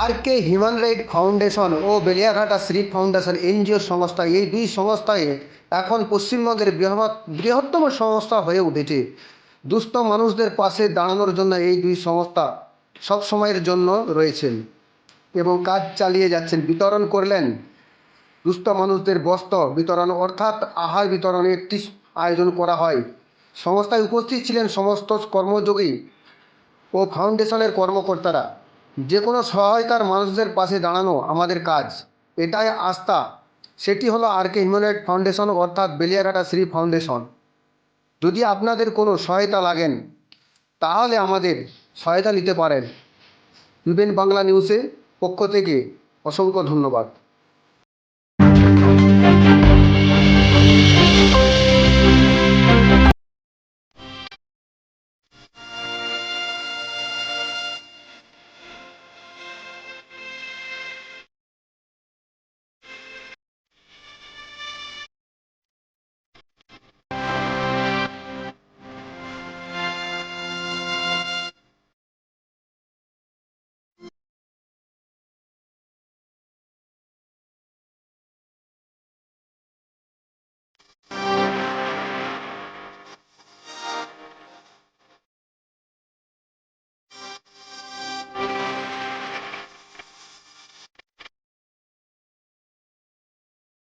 আর কে human right foundation ও Beliaghata Shri foundation NGO সংস্থা, এই দুই সংস্থায় এখন পশ্চিমবঙ্গের বৃহত্তম সংস্থা হয়ে উঠেছে। দুস্থ মানুষদের পাশে দাঁড়ানোর জন্য এই দুই সংস্থা সব সময়ের জন্য রয়েছেন এবং কাজ চালিয়ে যাচ্ছেন। বিতরণ করলেন দুস্থ মানুষদের বস্ত্র বিতরণ অর্থাৎ আহার বিতরণের একটি আয়োজন করা হয়। সংস্থায় উপস্থিত ছিলেন সমস্ত কর্মযোগী ও ফাউন্ডেশনের কর্মকর্তারা। যে কোনো সহায়তার মানুষদের পাশে দাঁড়ানো আমাদের কাজ। এটাই আস্থা। সেটি হলো আর কে হিমালয় ফাউন্ডেশন অর্থাৎ বেলিয়াঘাটা শ্রী ফাউন্ডেশন। যদি আপনাদের কোনো সহায়তা লাগেন, তাহলে আমাদের সহায়তা নিতে পারেন। ইভেন বাংলা নিউজের পক্ষ থেকে অসংখ্য ধন্যবাদ।